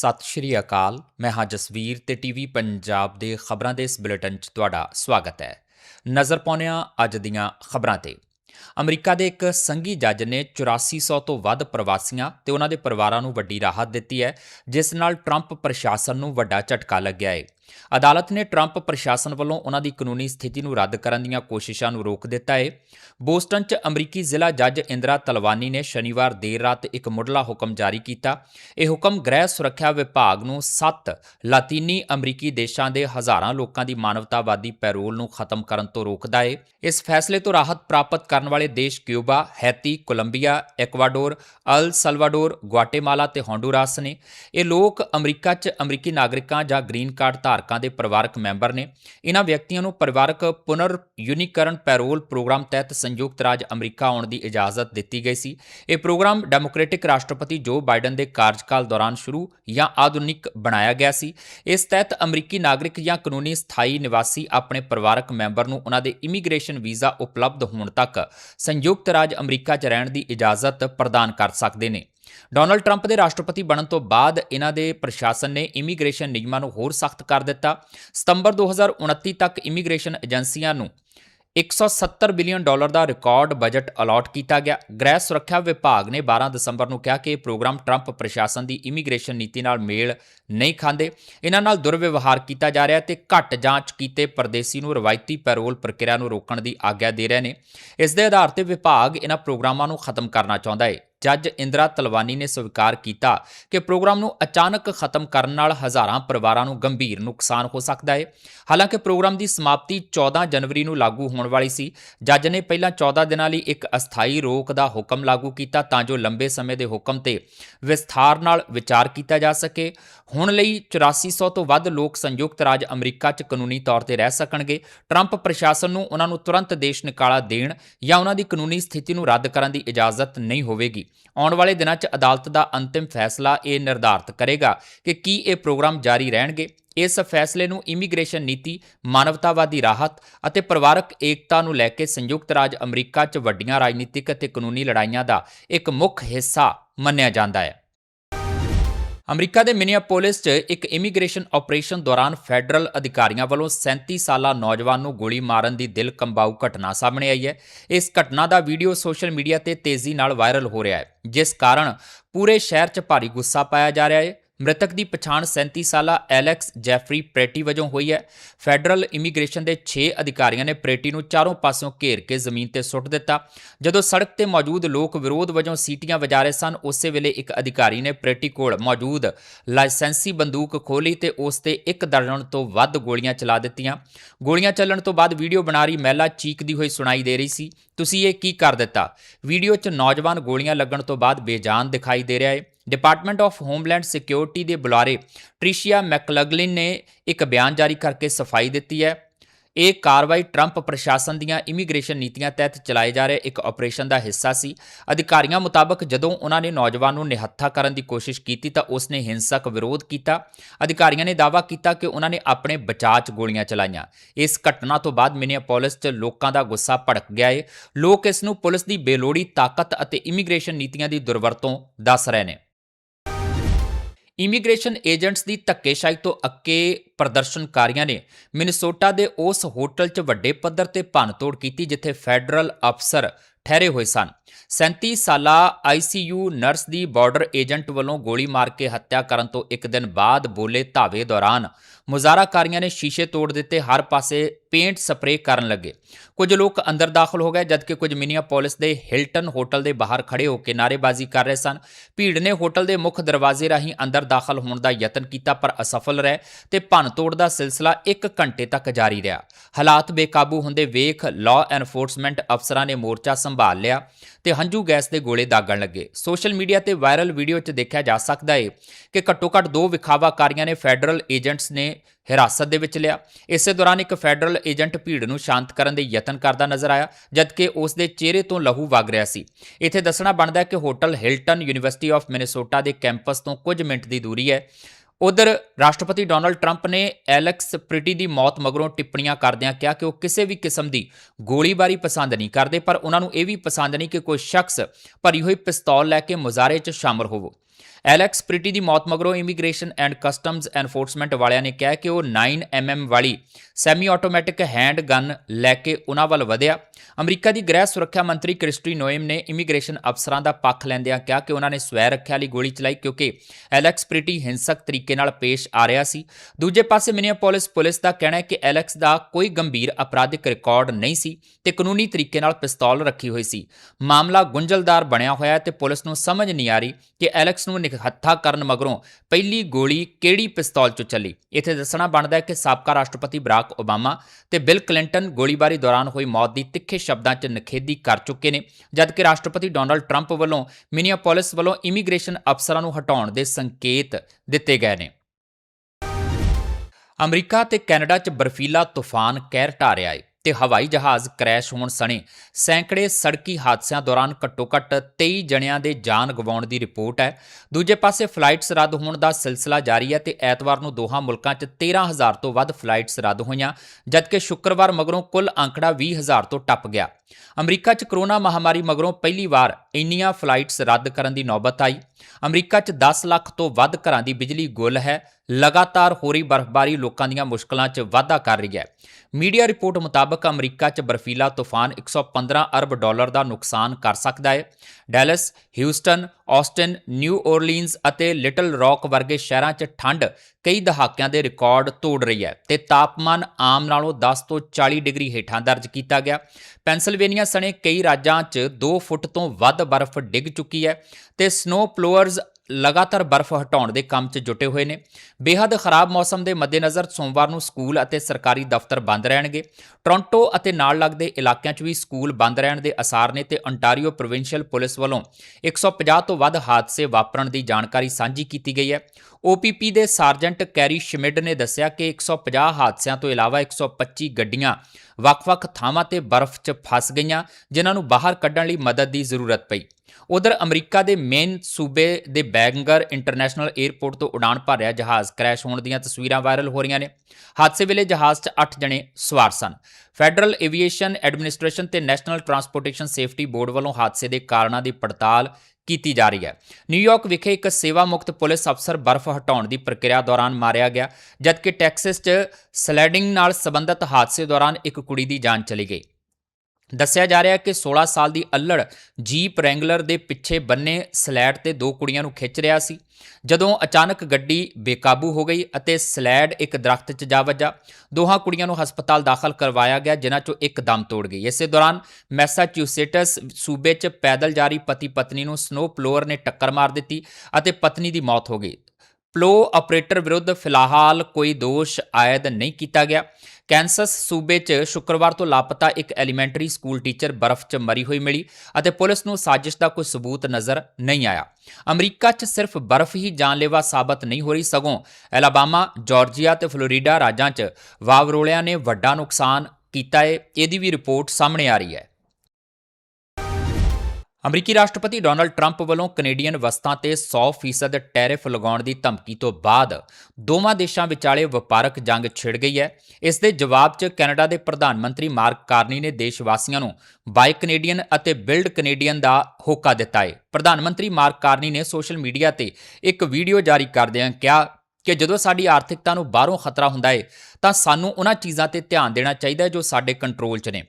ਸਤਿ ਸ਼੍ਰੀ ਅਕਾਲ। ਮੈਂ ਹਾਂ ਜਸਵੀਰ ਤੇ ਟੀਵੀ ਪੰਜਾਬ ਦੇ ਖਬਰਾਂ ਦੇ ਇਸ ਬੁਲੇਟਿਨ 'ਚ ਤੁਹਾਡਾ ਸਵਾਗਤ ਹੈ। ਨਜ਼ਰ ਪਾਉਂਦੇ ਅੱਜ ਦੀਆਂ ਖਬਰਾਂ ਤੇ। ਅਮਰੀਕਾ ਦੇ ਇੱਕ ਸੰਘੀ ਜੱਜ ਨੇ 8400 ਤੋਂ ਵੱਧ ਪ੍ਰਵਾਸੀਆਂ ਤੇ ਉਹਨਾਂ ਦੇ ਪਰਿਵਾਰਾਂ ਨੂੰ ਵੱਡੀ ਰਾਹਤ ਦਿੱਤੀ ਹੈ, ਜਿਸ ਨਾਲ ਟਰੰਪ ਪ੍ਰਸ਼ਾਸਨ ਨੂੰ ਵੱਡਾ ਝਟਕਾ ਲੱਗਿਆ ਹੈ ਅਦਾਲਤ ਨੇ ਟਰੰਪ ਪ੍ਰਸ਼ਾਸਨ ਵੱਲੋਂ ਉਹਨਾਂ ਦੀ ਕਾਨੂੰਨੀ ਸਥਿਤੀ ਨੂੰ ਰੱਦ ਕਰਨ ਦੀਆਂ ਕੋਸ਼ਿਸ਼ਾਂ ਨੂੰ ਰੋਕ ਦਿੱਤਾ ਹੈ ਬੋਸਟਨ 'ਚ ਅਮਰੀਕੀ ਜ਼ਿਲ੍ਹਾ ਜੱਜ ਇੰਦਰਾ ਤਲਵਾਨੀ ਨੇ ਸ਼ਨੀਵਾਰ ਦੇਰ ਰਾਤ ਇੱਕ ਮੁੱਢਲਾ ਹੁਕਮ ਜਾਰੀ ਕੀਤਾ। ਇਹ ਹੁਕਮ ਗ੍ਰਹਿ ਸੁਰੱਖਿਆ ਵਿਭਾਗ ਨੂੰ 7 ਲਾਤੀਨੀ ਅਮਰੀਕੀ ਦੇਸ਼ਾਂ ਦੇ ਹਜ਼ਾਰਾਂ ਲੋਕਾਂ ਦੀ ਮਾਨਵਤਾਵਾਦੀ ਪੈਰੋਲ ਨੂੰ ਖਤਮ ਕਰਨ ਤੋਂ ਰੋਕਦਾ ਹੈ ਇਸ ਫੈਸਲੇ ਤੋਂ ਰਾਹਤ ਪ੍ਰਾਪਤ ਕਰਨ ਵਾਲੇ ਦੇਸ਼ Cuba, Haiti, Colombia, Ecuador, El Salvador, Guatemala ਤੇ ਹੋਂਡੂਰਾਸ ਨੇ। ਇਹ ਲੋਕ ਅਮਰੀਕਾ 'ਚ ਅਮਰੀਕੀ ਨਾਗਰਿਕਾਂ ਜਾਂ ਗ੍ਰੀਨ ਕਾਰਡ ਧਾਰਕਾਂ ਦੇ ਪਰਿਵਾਰਕ ਮੈਂਬਰ ਨੇ ਇਹਨਾਂ ਵਿਅਕਤੀਆਂ ਨੂੰ ਪਰਿਵਾਰਕ ਪੁਨਰ ਯੂਨੀਕਰਨ ਪੈਰੋਲ ਪ੍ਰੋਗਰਾਮ ਤਹਿਤ ਸੰਯੁਕਤ ਰਾਜ ਅਮਰੀਕਾ ਆਉਣ ਦੀ ਇਜਾਜ਼ਤ ਦਿੱਤੀ ਗਈ ਸੀ। ਇਹ ਪ੍ਰੋਗਰਾਮ ਡੈਮੋਕ੍ਰੈਟਿਕ ਰਾਸ਼ਟਰਪਤੀ ਜੋ ਬਾਈਡਨ ਦੇ ਕਾਰਜਕਾਲ ਦੌਰਾਨ ਸ਼ੁਰੂ ਜਾਂ ਆਧੁਨਿਕ ਬਣਾਇਆ ਗਿਆ ਸੀ। ਇਸ ਤਹਿਤ ਅਮਰੀਕੀ ਨਾਗਰਿਕ ਜਾਂ ਕਾਨੂੰਨੀ ਸਥਾਈ ਨਿਵਾਸੀ ਆਪਣੇ ਪਰਿਵਾਰਕ ਮੈਂਬਰ ਨੂੰ ਉਹਨਾਂ ਦੇ ਇਮੀਗ੍ਰੇਸ਼ਨ ਵੀਜ਼ਾ ਉਪਲਬਧ ਹੋਣ ਤੱਕ ਸੰਯੁਕਤ ਰਾਜ ਅਮਰੀਕਾ 'ਚ ਰਹਿਣ ਦੀ ਇਜਾਜ਼ਤ ਪ੍ਰਦਾਨ ਕਰ ਸਕਦੇ ਨੇ। ਡੋਨਲਡ ਟਰੰਪ ਦੇ ਰਾਸ਼ਟਰਪਤੀ ਬਣਨ ਤੋਂ ਬਾਅਦ ਇਹਨਾਂ ਦੇ ਪ੍ਰਸ਼ਾਸਨ ਨੇ ਇਮੀਗ੍ਰੇਸ਼ਨ ਨਿਯਮਾਂ ਨੂੰ ਹੋਰ ਸਖਤ ਕਰ ਦਿੱਤਾ। ਸਤੰਬਰ 2029 ਤੱਕ ਇਮੀਗ੍ਰੇਸ਼ਨ ਏਜੰਸੀਆਂ ਨੂੰ 170 ਬਿਲੀਅਨ ਡਾਲਰ ਦਾ ਰਿਕਾਰਡ ਬਜਟ ਅਲਾਟ ਕੀਤਾ ਗਿਆ। ਗ੍ਰਹਿ ਸੁਰੱਖਿਆ ਵਿਭਾਗ ਨੇ 12 ਦਸੰਬਰ ਨੂੰ ਕਿਹਾ ਕਿ ਇਹ ਪ੍ਰੋਗਰਾਮ ਟਰੰਪ ਪ੍ਰਸ਼ਾਸਨ ਦੀ ਇਮੀਗ੍ਰੇਸ਼ਨ ਨੀਤੀ ਨਾਲ ਮੇਲ ਨਹੀਂ ਖਾਂਦੇ। ਇਹਨਾਂ ਨਾਲ ਦੁਰਵਿਵਹਾਰ ਕੀਤਾ ਜਾ ਰਿਹਾ ਹੈ ਤੇ ਘੱਟ ਜਾਂਚ ਕੀਤੇ ਪਰਦੇਸੀ ਨੂੰ ਰਵਾਇਤੀ ਪੈਰੋਲ ਪ੍ਰਕਿਰਿਆ ਨੂੰ ਰੋਕਣ ਦੀ ਆਗਿਆ ਦੇ ਰਹੇ ਨੇ। ਇਸ ਦੇ ਆਧਾਰ ਤੇ ਵਿਭਾਗ ਇਹਨਾਂ ਪ੍ਰੋਗਰਾਮਾਂ ਨੂੰ ਖਤਮ ਕਰਨਾ ਚਾਹੁੰਦਾ ਹੈ ਜੱਜ ਇੰਦਰਾ ਤਲਵਾਨੀ ਨੇ ਸਵੀਕਾਰ ਕੀਤਾ ਕਿ ਪ੍ਰੋਗਰਾਮ ਨੂੰ ਅਚਾਨਕ ਖਤਮ ਕਰਨ ਨਾਲ ਹਜ਼ਾਰਾਂ ਪਰਿਵਾਰਾਂ ਨੂੰ ਗੰਭੀਰ ਨੁਕਸਾਨ ਹੋ ਸਕਦਾ ਹੈ। ਹਾਲਾਂਕਿ ਪ੍ਰੋਗਰਾਮ ਦੀ ਸਮਾਪਤੀ 14 ਜਨਵਰੀ ਨੂੰ ਲਾਗੂ ਹੋਣ ਵਾਲੀ ਸੀ। ਜੱਜ ਨੇ ਪਹਿਲਾਂ 14 ਦਿਨਾਂ ਲਈ ਇੱਕ ਅਸਥਾਈ ਰੋਕ ਦਾ ਹੁਕਮ ਲਾਗੂ ਕੀਤਾ ਤਾਂ ਜੋ ਲੰਬੇ ਸਮੇਂ ਦੇ ਹੁਕਮ ਤੇ ਵਿਸਥਾਰ ਨਾਲ ਵਿਚਾਰ ਕੀਤਾ ਜਾ ਸਕੇ। ਹੁਣ ਲਈ 8400 ਤੋਂ ਵੱਧ ਲੋਕ ਸੰਯੁਕਤ ਰਾਜ ਅਮਰੀਕਾ 'ਚ ਕਾਨੂੰਨੀ ਤੌਰ ਤੇ ਰਹਿ ਸਕਣਗੇ। ਟਰੰਪ ਪ੍ਰਸ਼ਾਸਨ ਨੂੰ ਉਹਨਾਂ ਨੂੰ ਤੁਰੰਤ ਦੇਸ਼ ਨਿਕਾਲਾ ਦੇਣ ਜਾਂ ਉਹਨਾਂ ਦੀ ਕਾਨੂੰਨੀ ਸਥਿਤੀ ਨੂੰ ਰੱਦ ਕਰਨ ਦੀ ਇਜਾਜ਼ਤ ਨਹੀਂ ਹੋਵੇਗੀ। ਆਉਣ ਵਾਲੇ ਦਿਨਾਂ 'ਚ ਅਦਾਲਤ ਦਾ ਅੰਤਿਮ ਫੈਸਲਾ ਇਹ ਨਿਰਧਾਰਤ ਕਰੇਗਾ ਕਿ ਕੀ ਇਹ ਪ੍ਰੋਗਰਾਮ ਜਾਰੀ ਰਹਿਣਗੇ। ਇਸ ਫੈਸਲੇ ਨੂੰ ਇਮੀਗ੍ਰੇਸ਼ਨ ਨੀਤੀ, ਮਾਨਵਤਾਵਾਦੀ ਰਾਹਤ ਅਤੇ ਪਰਿਵਾਰਕ ਏਕਤਾ ਨੂੰ ਲੈ ਕੇ ਸੰਯੁਕਤ ਰਾਜ ਅਮਰੀਕਾ 'ਚ ਵੱਡੀਆਂ ਰਾਜਨੀਤਿਕ ਅਤੇ ਕਾਨੂੰਨੀ ਲੜਾਈਆਂ ਦਾ ਇੱਕ ਮੁੱਖ ਹਿੱਸਾ ਮੰਨਿਆ ਜਾਂਦਾ ਹੈ। ਅਮਰੀਕਾ ਦੇ ਮਿਨੀਆਪੋਲਿਸ 'ਚ ਇੱਕ ਇਮੀਗ੍ਰੇਸ਼ਨ ਆਪਰੇਸ਼ਨ ਦੌਰਾਨ ਫੈਡਰਲ ਅਧਿਕਾਰੀਆਂ ਵੱਲੋਂ 37 ਸਾਲਾ ਨੌਜਵਾਨ ਨੂੰ ਗੋਲੀ ਮਾਰਨ ਦੀ ਦਿਲ ਕੰਬਾਊ ਘਟਨਾ ਸਾਹਮਣੇ ਆਈ ਹੈ। ਇਸ ਘਟਨਾ ਦਾ ਵੀਡੀਓ ਸੋਸ਼ਲ ਮੀਡੀਆ ਤੇ ਤੇਜ਼ੀ ਨਾਲ ਵਾਇਰਲ ਹੋ ਰਿਹਾ ਹੈ, ਜਿਸ ਕਾਰਨ ਪੂਰੇ ਸ਼ਹਿਰ 'ਚ ਭਾਰੀ ਗੁੱਸਾ ਪਾਇਆ ਜਾ ਰਿਹਾ ਹੈ। ਮ੍ਰਿਤਕ ਦੀ ਪਛਾਣ 37 ਸਾਲਾ ਐਲੈਕਸ ਜੈਫਰੀ ਪ੍ਰੇਟੀ ਵਜੋਂ ਹੋਈ ਹੈ। ਫੈਡਰਲ ਇਮੀਗ੍ਰੇਸ਼ਨ ਦੇ 6 ਅਧਿਕਾਰੀਆਂ ਨੇ ਪ੍ਰੇਟੀ ਨੂੰ ਚਾਰੋਂ ਪਾਸਿਓਂ ਘੇਰ ਕੇ ਜ਼ਮੀਨ ਤੇ ਸੁੱਟ ਦਿੱਤਾ। ਜਦੋਂ ਸੜਕ ਤੇ ਮੌਜੂਦ ਲੋਕ ਵਿਰੋਧ ਵਜੋਂ ਸੀਟੀਆਂ ਵਜਾ ਰਹੇ ਸਨ, ਉਸੇ ਵੇਲੇ ਇੱਕ ਅਧਿਕਾਰੀ ਨੇ ਪ੍ਰੇਟੀ ਕੋਲ ਮੌਜੂਦ ਲਾਇਸੈਂਸੀ ਬੰਦੂਕ ਖੋਲੀ ਤੇ ਉਸ ਤੇ ਇੱਕ ਦਰਜਨ ਤੋਂ ਵੱਧ ਗੋਲੀਆਂ ਚਲਾ ਦਿੱਤੀਆਂ। ਗੋਲੀਆਂ ਚੱਲਣ ਤੋਂ ਬਾਅਦ ਵੀਡੀਓ ਬਣਾ ਰਹੀ ਮਹਿਲਾ ਚੀਕਦੀ ਹੋਈ ਸੁਣਾਈ ਦੇ ਰਹੀ ਸੀ। ਤੁਸੀਂ ਇਹ ਕੀ ਕਰ ਦਿੱਤਾ? ਵੀਡੀਓ 'ਚ ਨੌਜਵਾਨ ਗੋਲੀਆਂ ਲੱਗਣ ਤੋਂ ਬਾਅਦ ਬੇਜਾਨ ਦਿਖਾਈ ਦੇ ਰਿਹਾ ਹੈ। ਡਿਪਾਰਟਮੈਂਟ ਆਫ ਹੋਮਲੈਂਡ ਸਿਕਿਉਰਿਟੀ ਦੇ ਬੁਲਾਰੇ ਟ੍ਰਿਸ਼ੀਆ ਮੈਕਲਗਲਿਨ ਨੇ ਇੱਕ ਬਿਆਨ ਜਾਰੀ ਕਰਕੇ ਸਫ਼ਾਈ ਦਿੱਤੀ ਹੈ। ਇਹ ਕਾਰਵਾਈ ਟਰੰਪ ਪ੍ਰਸ਼ਾਸਨ ਦੀਆਂ ਇਮੀਗ੍ਰੇਸ਼ਨ ਨੀਤੀਆਂ ਤਹਿਤ ਚਲਾਏ ਜਾ ਰਹੇ ਇੱਕ ਆਪਰੇਸ਼ਨ ਦਾ ਹਿੱਸਾ ਸੀ। ਅਧਿਕਾਰੀਆਂ ਮੁਤਾਬਕ ਜਦੋਂ ਉਹਨਾਂ ਨੇ ਨੌਜਵਾਨ ਨੂੰ ਨਿਹੱਥਾ ਕਰਨ ਦੀ ਕੋਸ਼ਿਸ਼ ਕੀਤੀ ਤਾਂ ਉਸ ਨੇ ਹਿੰਸਕ ਵਿਰੋਧ ਕੀਤਾ। ਅਧਿਕਾਰੀਆਂ ਨੇ ਦਾਅਵਾ ਕੀਤਾ ਕਿ ਉਹਨਾਂ ਨੇ ਆਪਣੇ ਬਚਾਅ 'ਚ ਗੋਲੀਆਂ ਚਲਾਈਆਂ। ਇਸ ਘਟਨਾ ਤੋਂ ਬਾਅਦ ਮਿਨੀਆਪੋਲਿਸ 'ਚ ਲੋਕਾਂ ਦਾ ਗੁੱਸਾ ਭੜਕ ਗਿਆ ਏ। ਲੋਕ ਇਸ ਨੂੰ ਪੁਲਿਸ ਦੀ ਬੇਲੋੜੀ ਤਾਕਤ ਅਤੇ ਇਮੀਗ੍ਰੇਸ਼ਨ ਨੀਤੀਆਂ ਦੀ ਦੁਰਵਰਤੋਂ ਦੱਸ ਰਹੇ ਨੇ। ਇਮੀਗ੍ਰੇਸ਼ਨ ਏਜੰਟਸ ਦੀ ਧੱਕੇਸ਼ਾਹੀ ਤੋਂ ਅੱਕੇ ਪ੍ਰਦਰਸ਼ਨਕਾਰੀਆਂ ਨੇ ਮਿਨੇਸੋਟਾ ਦੇ ਉਸ ਹੋਟਲ 'ਚ ਵੱਡੇ ਪੱਧਰ ਤੇ ਭੰਨਤੋੜ ਕੀਤੀ, ਜਿੱਥੇ ਫੈਡਰਲ ਅਫਸਰ ਠਹਿਰੇ ਹੋਏ ਸਨ। 37 ਸਾਲਾ ਆਈਸੀਯੂ ਨਰਸ ਦੀ ਬਾਰਡਰ ਏਜੰਟ ਵੱਲੋਂ ਗੋਲੀ ਮਾਰ ਕੇ ਹੱਤਿਆ ਕਰਨ ਤੋਂ ਇੱਕ ਦਿਨ ਬਾਅਦ ਬੋਲੇ ਧਾਵੇ ਦੌਰਾਨ ਮੁਜ਼ਾਹਰਾਕਾਰੀਆਂ ਨੇ ਸ਼ੀਸ਼ੇ ਤੋੜ ਦਿੱਤੇ, ਹਰ ਪਾਸੇ ਪੇਂਟ ਸਪਰੇਅ ਕਰਨ ਲੱਗੇ। ਕੁਝ ਲੋਕ ਅੰਦਰ ਦਾਖਲ ਹੋ ਗਏ, ਜਦਕਿ ਕੁਝ ਮਿਨੀਆਪੋਲਿਸ ਦੇ ਹਿਲਟਨ ਹੋਟਲ ਦੇ ਬਾਹਰ ਖੜੇ ਹੋ ਕੇ ਨਾਰੇਬਾਜ਼ੀ ਕਰ ਰਹੇ ਸਨ। ਭੀੜ ਨੇ ਹੋਟਲ ਦੇ ਮੁੱਖ ਦਰਵਾਜ਼ੇ ਰਾਹੀਂ ਅੰਦਰ ਦਾਖਲ ਹੋਣ ਦਾ ਯਤਨ ਕੀਤਾ, ਪਰ ਅਸਫਲ ਰਹੇ ਤੇ ਭੰਨਤੋੜ ਦਾ ਸਿਲਸਿਲਾ 1 ਘੰਟੇ ਤੱਕ ਜਾਰੀ ਰਿਹਾ। ਹਾਲਾਤ ਬੇਕਾਬੂ ਹੁੰਦੇ ਵੇਖ ਲਾਅ ਐਨਫੋਰਸਮੈਂਟ ਅਫਸਰਾਂ ਨੇ ਮੋਰਚਾ ਸੰਭਾਲ ਲਿਆ ਤੇ ਹੰਝੂ ਗੈਸ ਦੇ ਗੋਲੇ ਦਾਗਣ ਲੱਗੇ। ਸੋਸ਼ਲ ਮੀਡੀਆ ਤੇ ਵਾਇਰਲ ਵੀਡੀਓ 'ਚ ਦੇਖਿਆ ਜਾ ਸਕਦਾ ਹੈ ਕਿ ਘੱਟੋ-ਘੱਟ ਦੋ ਵਿਖਾਵਾਕਾਰੀਆਂ ਨੇ ਫੈਡਰਲ ਏਜੰਟਸ ਨੇ ਹਿਰਾਸਤ ਦੇ ਵਿੱਚ ਲਿਆ। ਇਸੇ ਦੌਰਾਨ ਇੱਕ ਫੈਡਰਲ ਏਜੰਟ ਭੀੜ ਨੂੰ ਸ਼ਾਂਤ ਕਰਨ ਦੇ ਯਤਨ ਕਰਦਾ ਨਜ਼ਰ ਆਇਆ, ਜਦਕਿ ਉਸ ਦੇ ਚਿਹਰੇ ਤੋਂ ਲਹੂ ਵਗ ਰਿਹਾ ਸੀ। ਇੱਥੇ ਦੱਸਣਾ ਬਣਦਾ ਹੈ ਕਿ hotel Hilton university of Minnesota ਦੇ ਕੈਂਪਸ ਤੋਂ ਕੁਝ ਮਿੰਟ ਦੀ ਦੂਰੀ ਹੈ। ਉਧਰ ਰਾਸ਼ਟਰਪਤੀ ਡੋਨਲਡ ਟਰੰਪ ਨੇ ਐਲੈਕਸ ਪ੍ਰਿਟੀ ਦੀ ਮੌਤ ਮਗਰੋਂ ਟਿੱਪਣੀਆਂ ਕਰਦਿਆਂ ਕਿਹਾ ਕਿ ਉਹ ਕਿਸੇ ਵੀ ਕਿਸਮ ਦੀ ਗੋਲੀਬਾਰੀ ਪਸੰਦ ਨਹੀਂ ਕਰਦੇ, ਪਰ ਉਹਨਾਂ ਨੂੰ ਇਹ ਵੀ ਪਸੰਦ ਨਹੀਂ ਕਿ ਕੋਈ ਸ਼ਖਸ ਭਰੀ ਹੋਈ ਪਿਸਤੌਲ ਲੈ ਕੇ ਮੁਜ਼ਾਹਰੇ 'ਚ ਸ਼ਾਮਲ ਹੋਵੋ। ਐਲੈਕਸ ਪ੍ਰਿਟੀ ਦੀ ਮੌਤ ਮਗਰੋਂ ਇਮੀਗ੍ਰੇਸ਼ਨ ਐਂਡ ਕਸਟਮਜ਼ ਐਨਫੋਰਸਮੈਂਟ ਵਾਲਿਆਂ ਨੇ ਕਿਹਾ ਕਿ ਉਹ 9mm ਵਾਲੀ ਸੈਮੀ ਆਟੋਮੈਟਿਕ ਹੈਂਡ ਗਨ ਲੈ ਕੇ ਉਹਨਾਂ ਵੱਲ ਵਧਿਆ। ਅਮਰੀਕਾ ਦੀ ਗ੍ਰਹਿ ਸੁਰੱਖਿਆ ਮੰਤਰੀ ਕ੍ਰਿਸਟੀ ਨੋਇਮ ਨੇ ਇਮੀਗ੍ਰੇਸ਼ਨ ਅਫਸਰਾਂ ਦਾ ਪੱਖ ਲੈਂਦਿਆਂ ਕਿਹਾ ਕਿ ਉਹਨਾਂ ਨੇ ਸਵੈ ਰੱਖਿਆ ਲਈ ਗੋਲੀ ਚਲਾਈ ਕਿਉਂਕਿ ਐਲੈਕਸ ਪ੍ਰੀਟੀ ਹਿੰਸਕ ਤਰੀਕੇ ਨਾਲ ਪੇਸ਼ ਆ ਰਿਹਾ ਸੀ। ਦੂਜੇ ਪਾਸੇ ਮਿਨੀਆਪੋਲਿਸ ਪੁਲਿਸ ਦਾ ਕਹਿਣਾ ਹੈ ਕਿ ਐਲੈਕਸ ਦਾ ਕੋਈ ਗੰਭੀਰ ਅਪਰਾਧਿਕ ਰਿਕਾਰਡ ਨਹੀਂ ਸੀ ਤੇ ਕਾਨੂੰਨੀ ਤਰੀਕੇ ਨਾਲ ਪਿਸਤੌਲ ਰੱਖੀ ਹੋਈ ਸੀ। ਮਾਮਲਾ ਗੁੰਝਲਦਾਰ ਬਣਿਆ ਹੋਇਆ ਹੈ ਤੇ ਪੁਲਿਸ ਨੂੰ ਸਮਝ ਨਹੀਂ ਆ ਰਹੀ ਕਿ ਐਲੈਕਸ ਨੂੰ ਨਿਹੱਥਾ ਕਰਨ ਮਗਰੋਂ ਪਹਿਲੀ ਗੋਲੀ ਕਿਹੜੀ ਪਿਸਤੌਲ 'ਚੋਂ ਚੱਲੀ। ਇੱਥੇ ਦੱਸਣਾ ਬਣਦਾ ਹੈ ਕਿ ਸਾਬਕਾ ਰਾਸ਼ਟਰਪਤੀ ਬਰਾਕ ਓਬਾਮਾ ਤੇ ਬਿਲ ਕਲਿੰਟਨ ਗੋਲੀਬਾਰੀ ਦੌਰਾਨ ਹੋਈ ਮੌਤ ਦੀ ਤਿੱਖੇ ਸ਼ਬਦਾਂ 'ਚ ਨਖੇਦੀ ਕਰ ਚੁੱਕੇ ਨੇ, ਜਦਕਿ ਰਾਸ਼ਟਰਪਤੀ ਡੋਨਲਡ ਟਰੰਪ ਵੱਲੋਂ ਮਿਨੀਆਪੋਲਿਸ ਵੱਲੋਂ ਇਮੀਗ੍ਰੇਸ਼ਨ ਅਫਸਰਾਂ ਨੂੰ ਹਟਾਉਣ ਦੇ ਸੰਕੇਤ ਦਿੱਤੇ ਗਏ ਨੇ। ਅਮਰੀਕਾ ਤੇ ਕੈਨੇਡਾ 'ਚ ਬਰਫੀਲਾ ਤੂਫਾਨ ਕਹਿਰ ਢਾ ਰਿਹਾ ਹੈ ਤੇ ਹਵਾਈ ਜਹਾਜ਼ ਕ੍ਰੈਸ਼ ਹੋਣ ਸਣੇ ਸੈਂਕੜੇ ਸੜਕੀ ਹਾਦਸਿਆਂ ਦੌਰਾਨ ਘੱਟੋ-ਘੱਟ 23 ਜਣਿਆਂ ਦੇ ਜਾਨ ਗਵਾਉਣ ਦੀ ਰਿਪੋਰਟ ਹੈ। ਦੂਜੇ ਪਾਸੇ ਫਲਾਈਟਸ ਰੱਦ ਹੋਣ ਦਾ ਸਿਲਸਿਲਾ ਜਾਰੀ ਹੈ ਤੇ ਐਤਵਾਰ ਨੂੰ ਦੋਹਾਂ ਮੁਲਕਾਂ 'ਚ 13000 ਤੋਂ ਵੱਧ ਫਲਾਈਟਸ ਰੱਦ ਹੋਈਆਂ, ਜਦਕਿ ਸ਼ੁੱਕਰਵਾਰ ਮਗਰੋਂ ਕੁੱਲ ਅੰਕੜਾ 20000 ਤੋਂ ਟੱਪ ਗਿਆ। ਅਮਰੀਕਾ 'ਚ ਕਰੋਨਾ ਮਹਾਮਾਰੀ ਮਗਰੋਂ ਪਹਿਲੀ ਵਾਰ ਇੰਨੀਆਂ ਫਲਾਈਟਸ ਰੱਦ ਕਰਨ ਦੀ ਨੌਬਤ ਆਈ। ਅਮਰੀਕਾ 'ਚ 10 ਲੱਖ ਤੋਂ ਵੱਧ ਘਰਾਂ ਦੀ ਬਿਜਲੀ ਗੁੱਲ ਹੈ। ਲਗਾਤਾਰ ਹੋ ਰਹੀ ਬਰਫ਼ਬਾਰੀ ਲੋਕਾਂ ਦੀਆਂ ਮੁਸ਼ਕਲਾਂ 'ਚ ਵਾਧਾ ਕਰ ਰਹੀ ਹੈ। ਮੀਡੀਆ ਰਿਪੋਰਟ ਮੁਤਾਬਕ ਅਮਰੀਕਾ 'ਚ ਬਰਫੀਲਾ ਤੂਫਾਨ 115 ਅਰਬ ਡਾਲਰ ਦਾ ਨੁਕਸਾਨ ਕਰ ਸਕਦਾ ਹੈ। Dallas, Houston Austin New Orleans ਅਤੇ ਲਿਟਲ ਰੌਕ ਵਰਗੇ ਸ਼ਹਿਰਾਂ 'ਚ ਠੰਡ ਕਈ ਦਹਾਕਿਆਂ ਦੇ ਰਿਕਾਰਡ ਤੋੜ ਰਹੀ ਹੈ ਤੇ ਤਾਪਮਾਨ ਆਮ ਨਾਲੋਂ 10 ਤੋਂ 40 ਡਿਗਰੀ ਹੇਠਾਂ ਦਰਜ ਕੀਤਾ ਗਿਆ। ਪੈਂਸਿਲਵੇਨੀਆ ਸਣੇ ਕਈ ਰਾਜਾਂ 'ਚ 2 ਫੁੱਟ ਤੋਂ ਵੱਧ ਬਰਫ਼ ਡਿੱਗ ਚੁੱਕੀ ਹੈ ਤੇ ਸਨੋ ਪਲੋਅਰਜ਼ ਲਗਾਤਾਰ ਬਰਫ਼ ਹਟਾਉਣ ਦੇ ਕੰਮ 'ਚ ਜੁਟੇ ਹੋਏ ਨੇ। ਬੇਹੱਦ ਖਰਾਬ ਮੌਸਮ ਦੇ ਮੱਦੇਨਜ਼ਰ ਸੋਮਵਾਰ ਨੂੰ ਸਕੂਲ ਅਤੇ ਸਰਕਾਰੀ ਦਫ਼ਤਰ ਬੰਦ ਰਹਿਣਗੇ। ਟੋਰਾਂਟੋ ਅਤੇ ਨਾਲ ਲੱਗਦੇ ਇਲਾਕਿਆਂ 'ਚ ਵੀ ਸਕੂਲ ਬੰਦ ਰਹਿਣ ਦੇ ਅਸਾਰ ਨੇ ਤੇ ਅੰਟਾਰੀਓ ਪ੍ਰੋਵਿੰਸ਼ੀਅਲ ਪੁਲਿਸ ਵੱਲੋਂ 150 ਤੋਂ ਵੱਧ ਹਾਦਸੇ ਵਾਪਰਨ ਦੀ ਜਾਣਕਾਰੀ ਸਾਂਝੀ ਕੀਤੀ ਗਈ ਹੈ। OPP ਦੇ ਸਾਰਜੈਂਟ ਕੈਰੀ ਸ਼ਮਿਡ ਨੇ ਦੱਸਿਆ ਕਿ 150 ਹਾਦਸਿਆਂ ਤੋਂ ਇਲਾਵਾ 125 ਗੱਡੀਆਂ ਵੱਖ-ਵੱਖ ਥਾਵਾਂ ਤੇ ਬਰਫ਼ 'ਚ ਫਸ ਗਈਆਂ, ਜਿਨ੍ਹਾਂ ਨੂੰ ਬਾਹਰ ਕੱਢਣ ਲਈ ਮਦਦ ਦੀ ਜ਼ਰੂਰਤ ਪਈ। ਉਧਰ ਅਮਰੀਕਾ ਦੇ ਮੇਨ ਸੂਬੇ ਦੇ ਬੈਂਗਰ ਇੰਟਰਨੈਸ਼ਨਲ 에ਅਰਪੋਰਟ ਤੋਂ ਉਡਾਣ ਭਰ ਰਿਹਾ ਜਹਾਜ਼ ਕ੍ਰੈਸ਼ ਹੋਣ ਦੀਆਂ ਤਸਵੀਰਾਂ ਵਾਇਰਲ ਹੋ ਰਹੀਆਂ ਨੇ। ਹਾਦਸੇ ਵੇਲੇ ਜਹਾਜ਼ 'ਚ 8 ਜਣੇ ਸਵਾਰ ਸਨ। ਫੈਡਰਲ ਏਵੀਏਸ਼ਨ ਐਡਮਿਨਿਸਟ੍ਰੇਸ਼ਨ ਤੇ ਨੈਸ਼ਨਲ ਟਰਾਂਸਪੋਰਟੇਸ਼ਨ ਸੇਫਟੀ ਬੋਰਡ ਵੱਲੋਂ ਹਾਦਸੇ ਦੇ ਕਾਰਨਾਂ ਦੀ ਪੜਤਾਲ ਕੀਤੀ ਜਾ ਰਹੀ ਹੈ। ਨਿਊਯਾਰਕ ਵਿਖੇ ਇੱਕ ਸੇਵਾ ਮੁਕਤ ਪੁਲਿਸ ਅਫਸਰ ਬਰਫ਼ ਹਟਾਉਣ ਦੀ ਪ੍ਰਕਿਰਿਆ ਦੌਰਾਨ ਮਾਰਿਆ ਗਿਆ, ਜਦਕਿ ਟੈਕਸਸ 'ਚ ਸਲੈਡਿੰਗ ਨਾਲ ਸੰਬੰਧਿਤ ਹਾਦਸੇ ਦੌਰਾਨ ਇੱਕ ਕੁੜੀ ਦੀ ਜਾਨ ਚਲੀ ਗਈ। ਦੱਸਿਆ ਜਾ ਰਿਹਾ ਹੈ ਕਿ 16 ਸਾਲ ਦੀ ਅੱਲੜ ਜੀਪ ਰੈਂਗਲਰ ਦੇ ਪਿੱਛੇ ਬੰਨੇ ਸਲੈਡ ਤੇ ਦੋ ਕੁੜੀਆਂ ਨੂੰ ਖਿੱਚ ਰਿਹਾ ਸੀ। ਜਦੋਂ ਅਚਾਨਕ ਗੱਡੀ ਬੇਕਾਬੂ ਹੋ ਗਈ ਅਤੇ ਸਲੈਡ ਇੱਕ ਦਰਖਤ 'ਚ ਜਾ ਵੱਜਾ, ਦੋਹਾਂ ਕੁੜੀਆਂ ਨੂੰ ਹਸਪਤਾਲ ਦਾਖਲ ਕਰਵਾਇਆ ਗਿਆ, ਜਿਨ੍ਹਾਂ 'ਚੋਂ ਇੱਕ ਦਮ ਤੋੜ ਗਈ। ਇਸੇ ਦੌਰਾਨ ਮੈਸਾਚਿਊਸੇਟਸ ਸੂਬੇ 'ਚ ਪੈਦਲ ਜਾ ਰਹੀ ਪਤੀ ਪਤਨੀ ਨੂੰ ਸਨੋ ਪਲੋਅਰ ਨੇ ਟੱਕਰ ਮਾਰ ਦਿੱਤੀ ਅਤੇ ਪਤਨੀ ਦੀ ਮੌਤ ਹੋ ਗਈ। ਪਲੋ ਆਪਰੇਟਰ ਵਿਰੁੱਧ ਫਿਲਹਾਲ ਕੋਈ ਦੋਸ਼ ਆਇਦ ਨਹੀਂ ਕੀਤਾ ਗਿਆ। ਕੈਂਸਸ ਸੂਬੇ 'ਚ ਸ਼ੁੱਕਰਵਾਰ ਤੋਂ ਲਾਪਤਾ ਇੱਕ ਐਲੀਮੈਂਟਰੀ ਸਕੂਲ ਟੀਚਰ ਬਰਫ਼ 'ਚ ਮਰੀ ਹੋਈ ਮਿਲੀ ਅਤੇ ਪੁਲਿਸ ਨੂੰ ਸਾਜ਼ਿਸ਼ ਦਾ ਕੋਈ ਸਬੂਤ ਨਜ਼ਰ ਨਹੀਂ ਆਇਆ। ਅਮਰੀਕਾ 'ਚ ਸਿਰਫ ਬਰਫ਼ ਹੀ ਜਾਨਲੇਵਾ ਸਾਬਤ ਨਹੀਂ ਹੋ ਰਹੀ, ਸਗੋਂ ਐਲਾਬਾਮਾ, ਜਾਰਜੀਆ ਤੇ ਫਲੋਰੀਡਾ ਰਾਜਾਂ 'ਚ ਵਾਵਰੋਲਿਆਂ ਨੇ ਵੱਡਾ ਨੁਕਸਾਨ ਕੀਤਾ ਹੈ ਇਹਦੀ ਵੀ ਰਿਪੋਰਟ ਸਾਹਮਣੇ ਆ ਰਹੀ ਹੈ। ਅਮਰੀਕੀ ਰਾਸ਼ਟਰਪਤੀ ਡੋਨਲਡ ਟਰੰਪ ਵੱਲੋਂ ਕੈਨੇਡੀਅਨ ਵਸਤਾਂ ਤੇ 100% ਟੈਰਿਫ ਲਗਾਉਣ ਦੀ ਧਮਕੀ ਤੋਂ ਬਾਅਦ ਦੋਵਾਂ ਦੇਸ਼ਾਂ ਵਿਚਾਲੇ ਵਪਾਰਕ ਜੰਗ ਛਿੜ ਗਈ ਹੈ। ਇਸ ਦੇ ਜਵਾਬ 'ਚ ਕੈਨੇਡਾ ਦੇ ਪ੍ਰਧਾਨ ਮੰਤਰੀ ਮਾਰਕ ਕਾਰਨੀ ਨੇ ਦੇਸ਼ ਵਾਸੀਆਂ ਨੂੰ ਬਾਈ ਕੈਨੇਡੀਅਨ ਅਤੇ ਬਿਲਡ ਕੈਨੇਡੀਅਨ ਦਾ ਹੋਕਾ ਦਿੱਤਾ ਹੈ। ਪ੍ਰਧਾਨ ਮੰਤਰੀ ਮਾਰਕ ਕਾਰਨੀ ਨੇ ਸੋਸ਼ਲ ਮੀਡੀਆ ਤੇ ਇੱਕ ਵੀਡੀਓ ਜਾਰੀ ਕਰਦਿਆਂ ਕਿਹਾ ਕਿ ਜਦੋਂ ਸਾਡੀ ਆਰਥਿਕਤਾ ਨੂੰ ਬਾਹਰੋਂ ਖਤਰਾ ਹੁੰਦਾ ਹੈ ਤਾਂ ਸਾਨੂੰ ਉਹਨਾਂ ਚੀਜ਼ਾਂ ਤੇ ਧਿਆਨ ਦੇਣਾ ਚਾਹੀਦਾ ਹੈ ਜੋ ਸਾਡੇ ਕੰਟਰੋਲ 'ਚ ਨੇ।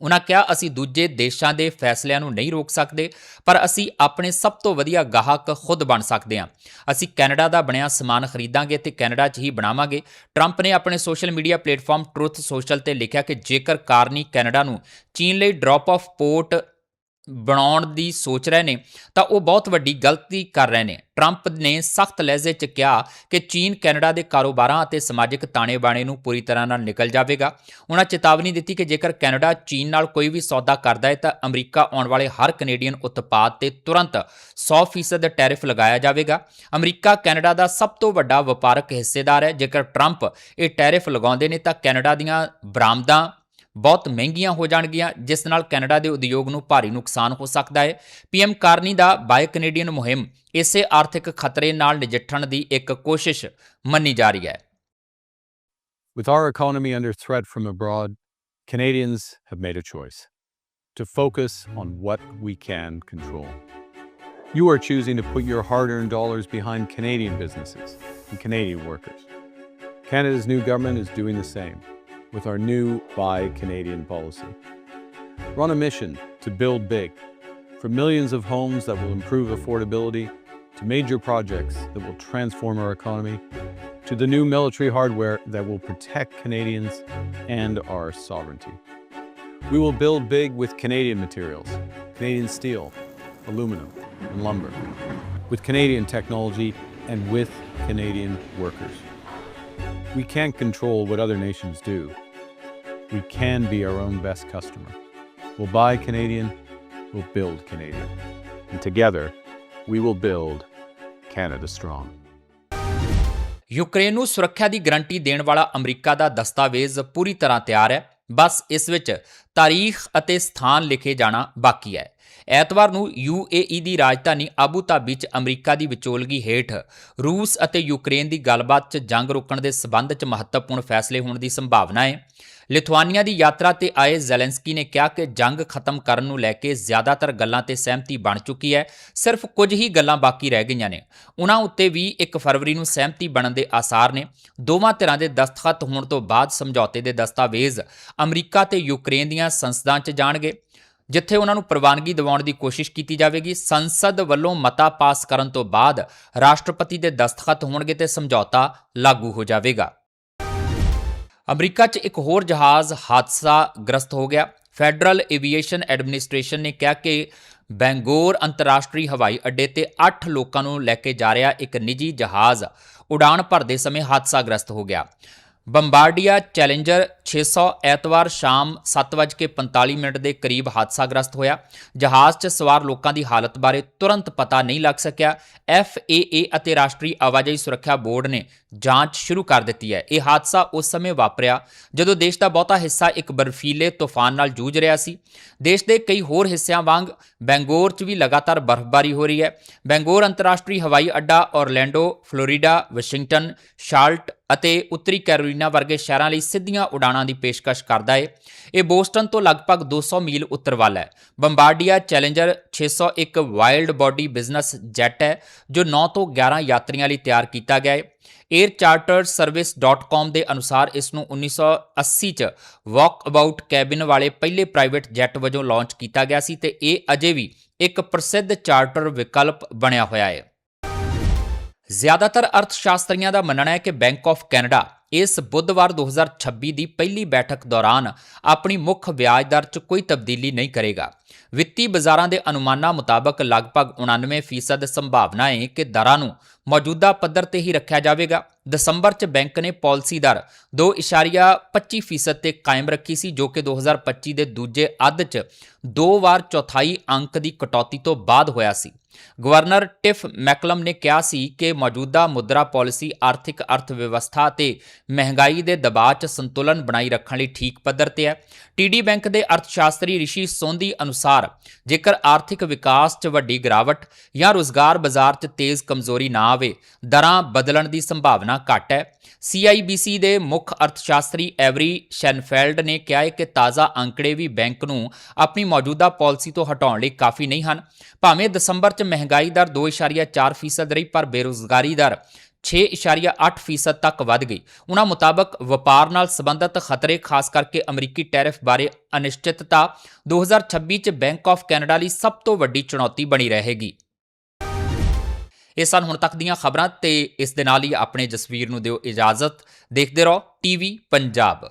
ਉਹਨਾਂ ਕਿਹਾ, ਅਸੀਂ ਦੂਜੇ ਦੇਸ਼ਾਂ ਦੇ ਫੈਸਲਿਆਂ ਨੂੰ ਨਹੀਂ ਰੋਕ ਸਕਦੇ, ਪਰ ਅਸੀਂ ਆਪਣੇ ਸਭ ਤੋਂ ਵਧੀਆ ਗਾਹਕ ਖੁਦ ਬਣ ਸਕਦੇ ਹਾਂ। ਅਸੀਂ ਕੈਨੇਡਾ ਦਾ ਬਣਿਆ ਸਮਾਨ ਖਰੀਦਾਂਗੇ ਤੇ ਕੈਨੇਡਾ 'ਚ ਹੀ ਬਣਾਵਾਂਗੇ। ਟਰੰਪ ਨੇ ਆਪਣੇ social media platform Truth Social ਤੇ ਲਿਖਿਆ ਕਿ ਜੇਕਰ ਕਾਰਨੀ ਕੈਨੇਡਾ ਨੂੰ ਚੀਨ ਲਈ ਡ੍ਰੌਪ ਆਫ ਪੋਰਟ ਬਣਾਉਣ ਦੀ ਸੋਚ ਰਹੇ ਨੇ, ਤਾਂ ਉਹ ਬਹੁਤ ਵੱਡੀ ਗਲਤੀ ਕਰ ਰਹੇ ਨੇ। ਟਰੰਪ ਨੇ ਸਖਤ ਲਹਿਜੇ 'ਚ ਕਿਹਾ ਕਿ ਚੀਨ, ਕੈਨੇਡਾ ਦੇ ਕਾਰੋਬਾਰਾਂ ਅਤੇ ਸਮਾਜਿਕ ਤਾਣੇ-ਬਾਣੇ ਨੂੰ ਪੂਰੀ ਤਰ੍ਹਾਂ ਨਾਲ ਨਿਕਲ ਜਾਵੇਗਾ। ਉਹਨਾਂ ਚੇਤਾਵਨੀ ਦਿੱਤੀ ਕਿ ਜੇਕਰ ਕੈਨੇਡਾ ਚੀਨ ਨਾਲ ਕੋਈ ਵੀ ਸੌਦਾ ਕਰਦਾ ਹੈ, ਤਾਂ ਅਮਰੀਕਾ ਆਉਣ ਵਾਲੇ ਹਰ ਕੈਨੇਡੀਅਨ ਉਤਪਾਦ ਤੇ ਤੁਰੰਤ 100% ਟੈਰਿਫ ਲਗਾਇਆ ਜਾਵੇਗਾ। ਅਮਰੀਕਾ, ਕੈਨੇਡਾ ਦਾ ਸਭ ਤੋਂ ਵੱਡਾ ਵਪਾਰਕ ਹਿੱਸੇਦਾਰ ਹੈ। ਜੇਕਰ ਟਰੰਪ ਇਹ ਟੈਰਿਫ ਲਗਾਉਂਦੇ ਨੇ, ਤਾਂ ਕੈਨੇਡਾ ਦੀਆਂ ਬਰਾਮਦਾਂ ਬਹੁਤ ਮਹਿੰਗੀਆਂ ਹੋ ਜਾਣਗੀਆਂ ਜਿਸ ਨਾਲ ਕੈਨੇਡਾ ਦੇ ਉਦਯੋਗ ਨੂੰ ਭਾਰੀ ਨੁਕਸਾਨ ਹੋ ਸਕਦਾ ਹੈ ਪੀਐਮ ਕਾਰਨੀ ਦਾ ਬਾਈ ਕੈਨੇਡੀਅਨ ਮੁਹਿੰਮ ਇਸੇ ਆਰਥਿਕ ਖਤਰੇ ਨਾਲ ਨਜਿੱਠਣ ਦੀ ਇੱਕ ਕੋਸ਼ਿਸ਼ ਮੰਨੀ ਜਾ ਰਹੀ ਹੈ With our economy under threat from abroad, Canadians have made a choice to focus on what we can control. You are choosing to put your hard earned dollars behind Canadian businesses and Canadian workers. Canada's new government is doing the same with our new Buy Canadian policy. We're on a mission to build big, from millions of homes that will improve affordability, to major projects that will transform our economy, to the new military hardware that will protect Canadians and our sovereignty. We will build big with Canadian materials, Canadian steel, aluminum, and lumber, with Canadian technology and with Canadian workers. We can't control what other nations do. We can be our own best customer. We'll buy Canadian, we'll build Canadian. And together, we will build Canada strong. Ukraine ਨੂੰ ਸੁਰੱਖਿਆ ਦੀ guarantee ਦੇਣ ਵਾਲਾ America ਦਾ ਦਸਤਾਵੇਜ਼ ਪੂਰੀ ਤਰ੍ਹਾਂ ਤਿਆਰ ਹੈ ਬਸ ਇਸ ਵਿੱਚ ਤਾਰੀਖ ਅਤੇ ਸਥਾਨ ਲਿਖੇ ਜਾਣਾ ਬਾਕੀ ਹੈ ਐਤਵਾਰ ਨੂੰ UAE ਦੀ ਰਾਜਧਾਨੀ ਆਬੂ ਧਾਬੀ 'ਚ ਅਮਰੀਕਾ ਦੀ ਵਿਚੋਲਗੀ ਹੇਠ ਰੂਸ ਅਤੇ ਯੂਕਰੇਨ ਦੀ ਗੱਲਬਾਤ 'ਚ ਜੰਗ ਰੋਕਣ ਦੇ ਸਬੰਧ 'ਚ ਮਹੱਤਵਪੂਰਨ ਫੈਸਲੇ ਹੋਣ ਦੀ ਸੰਭਾਵਨਾ ਹੈ। ਲਿਥੁਆਨੀਆ ਦੀ ਯਾਤਰਾ ਤੇ ਆਏ ਜ਼ੈਲੈਂਸਕੀ ਨੇ ਕਿਹਾ ਕਿ ਜੰਗ ਖਤਮ ਕਰਨ ਨੂੰ ਲੈ ਕੇ ਜ਼ਿਆਦਾਤਰ ਗੱਲਾਂ ਤੇ ਸਹਿਮਤੀ ਬਣ ਚੁੱਕੀ ਹੈ। ਸਿਰਫ ਕੁਝ ਹੀ ਗੱਲਾਂ ਬਾਕੀ ਰਹਿ ਗਈਆਂ ਨੇ। ਉਹਨਾਂ ਉੱਤੇ ਵੀ 1 ਫਰਵਰੀ ਨੂੰ ਸਹਿਮਤੀ ਬਣਨ ਦੇ ਆਸਾਰ ਨੇ। ਦੋਵਾਂ ਧਿਰਾਂ ਦੇ ਦਸਤਖਤ ਹੋਣ ਤੋਂ ਬਾਅਦ ਸਮਝੌਤੇ ਦੇ ਦਸਤਾਵੇਜ਼ ਅਮਰੀਕਾ ਤੇ ਯੂਕਰੇਨ ਦੀਆਂ ਸੰਸਦਾਂ 'ਚ ਜਾਣਗੇ। ਜਿੱਥੇ ਉਹਨਾਂ ਨੂੰ ਪ੍ਰਵਾਨਗੀ ਦਿਵਾਉਣ ਦੀ ਕੋਸ਼ਿਸ਼ ਕੀਤੀ ਜਾਵੇਗੀ, ਸੰਸਦ ਵੱਲੋਂ ਮਤਾ ਪਾਸ ਕਰਨ ਤੋਂ ਬਾਅਦ ਰਾਸ਼ਟਰਪਤੀ ਦੇ ਦਸਤਖਤ ਹੋਣਗੇ ਤੇ ਸਮਝੌਤਾ ਲਾਗੂ ਹੋ ਜਾਵੇਗਾ। ਅਮਰੀਕਾ 'ਚ ਇੱਕ ਹੋਰ ਜਹਾਜ਼ ਹਾਦਸਾ ਗ੍ਰਸਤ ਹੋ ਗਿਆ। ਫੈਡਰਲ ਏਵੀਏਸ਼ਨ ਐਡਮਿਨਿਸਟ੍ਰੇਸ਼ਨ ਨੇ ਕਿਹਾ ਕਿ ਬੈਂਗੋਰ ਅੰਤਰਰਾਸ਼ਟਰੀ ਹਵਾਈ ਅੱਡੇ ਤੇ 8 ਲੋਕਾਂ ਨੂੰ ਲੈ ਕੇ ਜਾ ਰਿਹਾ ਇੱਕ ਨਿੱਜੀ ਜਹਾਜ਼ ਉਡਾਣ ਭਰਦੇ ਸਮੇਂ ਹਾਦਸਾਗ੍ਰਸਤ ਹੋ ਗਿਆ। ਬੰਬਾਰਡੀਆ ਚੈਲੰਜਰ 600 ਐਤਵਾਰ ਸ਼ਾਮ 7:45 ਮਿੰਟ ਦੇ ਕਰੀਬ ਹਾਦਸਾਗ੍ਰਸਤ ਹੋਇਆ। ਜਹਾਜ਼ 'ਚ ਸਵਾਰ ਲੋਕਾਂ ਦੀ ਹਾਲਤ ਬਾਰੇ ਤੁਰੰਤ ਪਤਾ ਨਹੀਂ ਲੱਗ ਸਕਿਆ। FAA ਅਤੇ ਰਾਸ਼ਟਰੀ ਆਵਾਜਾਈ ਸੁਰੱਖਿਆ ਬੋਰਡ ਨੇ ਜਾਂਚ ਸ਼ੁਰੂ ਕਰ ਦਿੱਤੀ ਹੈ। ਇਹ ਹਾਦਸਾ ਉਸ ਸਮੇਂ ਵਾਪਰਿਆ ਜਦੋਂ ਦੇਸ਼ ਦਾ ਬਹੁਤਾ ਹਿੱਸਾ ਇੱਕ ਬਰਫੀਲੇ ਤੂਫਾਨ ਨਾਲ ਜੂਝ ਰਿਹਾ ਸੀ। ਦੇਸ਼ ਦੇ ਕਈ ਹੋਰ ਹਿੱਸਿਆਂ ਵਾਂਗ ਬੈਂਗੋਰ 'ਚ ਵੀ ਲਗਾਤਾਰ ਬਰਫ਼ਬਾਰੀ ਹੋ ਰਹੀ ਹੈ। ਬੈਂਗੋਰ ਅੰਤਰਰਾਸ਼ਟਰੀ ਹਵਾਈ ਅੱਡਾ ਔਰਲੈਂਡੋ, ਫਲੋਰੀਡਾ, ਵਾਸ਼ਿੰਗਟਨ, ਸ਼ਾਰਲਟ ਅਤੇ ਉੱਤਰੀ ਕੈਰੋਲੀਨਾ ਵਰਗੇ ਸ਼ਹਿਰਾਂ ਲਈ ਸਿੱਧੀਆਂ ਉਡਾਣਾਂ ਦੀ ਪੇਸ਼ਕਸ਼ ਕਰਦਾ ਹੈ ਇਹ ਬੋਸਟਨ ਤੋਂ ਲਗਭਗ 200 ਮੀਲ ਉੱਤਰ ਵੱਲ ਹੈ। Bombardier Challenger 601 wide body business jet ਹੈ, ਜੋ 9 ਤੋਂ 11 ਯਾਤਰੀਆਂ ਲਈ ਤਿਆਰ ਕੀਤਾ ਗਿਆ ਹੈ aircharterservice.com ਦੇ ਅਨੁਸਾਰ ਇਸ ਨੂੰ 1980 ਚ ਵਾਕ ਅਬਾਊਟ ਕੈਬਿਨ ਵਾਲੇ ਪਹਿਲੇ ਪ੍ਰਾਈਵੇਟ ਜੈਟ ਵਜੋਂ ਲਾਂਚ ਕੀਤਾ ਗਿਆ ਸੀ ਤੇ ਇਹ ਅਜੇ ਵੀ ਇੱਕ ਪ੍ਰਸਿੱਧ ਚਾਰਟਰ ਵਿਕਲਪ ਬਣਿਆ ਹੋਇਆ ਹੈ ਜ਼ਿਆਦਾਤਰ ਅਰਥਸ਼ਾਸਤਰੀਆਂ ਦਾ ਮੰਨਣਾ ਹੈ ਕਿ ਬੈਂਕ ਆਫ ਕੈਨੇਡਾ ਇਸ ਬੁੱਧਵਾਰ 2026 ਦੀ ਪਹਿਲੀ ਬੈਠਕ ਦੌਰਾਨ ਆਪਣੀ ਮੁੱਖ ਵਿਆਜ ਦਰ 'ਚ ਕੋਈ ਤਬਦੀਲੀ ਨਹੀਂ ਕਰੇਗਾ। ਵਿੱਤੀ ਬਾਜ਼ਾਰਾਂ ਦੇ ਅਨੁਮਾਨਾਂ ਮੁਤਾਬਕ ਲਗਭਗ 99% ਸੰਭਾਵਨਾ ਹੈ ਕਿ ਦਰਾਂ ਨੂੰ ਮੌਜੂਦਾ ਪੱਧਰ ਤੇ ਹੀ ਰੱਖਿਆ ਜਾਵੇਗਾ। ਦਸੰਬਰ 'ਚ ਬੈਂਕ ਨੇ ਪਾਲਿਸੀ ਦਰ 2.25% ਤੇ ਕਾਇਮ ਰੱਖੀ ਸੀ, ਜੋ ਕਿ 2025 ਦੇ ਦੂਜੇ ਅੱਧ 'ਚ ਦੋ ਵਾਰ ਚੌਥਾਈ ਅੰਕ ਦੀ ਕਟੌਤੀ ਤੋਂ ਬਾਅਦ ਹੋਇਆ ਸੀ। ਗਵਰਨਰ ਟਿਫ ਮੈਕਲਮ ਨੇ ਕਿਹਾ ਸੀ ਕਿ ਮੌਜੂਦਾ ਮੁਦਰਾ ਪਾਲਿਸੀ ਆਰਥਿਕ ਅਰਥ ਵਿਵਸਥਾ ਤੇ ਮਹਿੰਗਾਈ ਦੇ ਦਬਾਅ 'ਚ ਸੰਤੁਲਨ ਬਣਾਈ ਰੱਖਣ ਲਈ ਠੀਕ ਪੱਧਰ ਤੇ ਹੈ। ਟੀਡੀ ਬੈਂਕ ਦੇ ਅਰਥਸ਼ਾਸਤਰੀ ਰਿਸ਼ੀ ਸੋਂਧੀ ਅਨੁਸਾਰ, ਜੇਕਰ ਆਰਥਿਕ ਵਿਕਾਸ 'ਚ ਵੱਡੀ ਗਿਰਾਵਟ ਜਾਂ ਰੋਜ਼ਗਾਰ ਬਾਜ਼ਾਰ 'ਚ ਤੇਜ਼ ਕਮਜ਼ੋਰੀ ਨਾ ਆਵੇ, ਦਰਾਂ ਬਦਲਣ ਦੀ ਸੰਭਾਵਨਾ ਘੱਟ ਹੈ। CIBC ਦੇ ਮੁੱਖ ਅਰਥਸ਼ਾਸਤਰੀ ਐਵਰੀ ਸ਼ੈਨਫੈਲਡ ਨੇ ਕਿਹਾ ਹੈ ਕਿ ਤਾਜ਼ਾ ਅੰਕੜੇ ਵੀ ਬੈਂਕ ਨੂੰ ਆਪਣੀ ਮੌਜੂਦਾ ਪਾਲਿਸੀ ਤੋਂ ਹਟਾਉਣ ਲਈ ਕਾਫੀ ਨਹੀਂ ਹਨ। ਭਾਵੇਂ ਦਸੰਬਰ 'ਚ ਮਹਿੰਗਾਈ ਦਰ 2.4% ਰਹੀ, ਪਰ ਬੇਰੁਜ਼ਗਾਰੀ ਦਰ 6.8% ਤੱਕ ਵਧ ਗਈ। ਉਹਨਾਂ ਮੁਤਾਬਕ ਵਪਾਰ ਨਾਲ ਸੰਬੰਧਿਤ ਖਤਰੇ, ਖਾਸ ਕਰਕੇ ਅਮਰੀਕੀ ਟੈਰਿਫ ਬਾਰੇ ਅਨਿਸ਼ਚਿਤਤਾ 2026 ਚ ਬੈਂਕ ਆਫ ਕੈਨੇਡਾ ਲਈ ਸਭ ਤੋਂ ਵੱਡੀ ਚੁਣੌਤੀ ਬਣੀ ਰਹੇਗੀ। ਇਹ ਸਨ ਹੁਣ ਤੱਕ ਦੀਆਂ ਖਬਰਾਂ, ਤੇ ਇਸ ਦੇ ਨਾਲ ਹੀ ਆਪਣੇ ਜਸਵੀਰ ਨੂੰ ਦਿਓ ਇਜਾਜ਼ਤ। ਦੇਖਦੇ ਰਹੋ ਟੀਵੀ ਪੰਜਾਬ।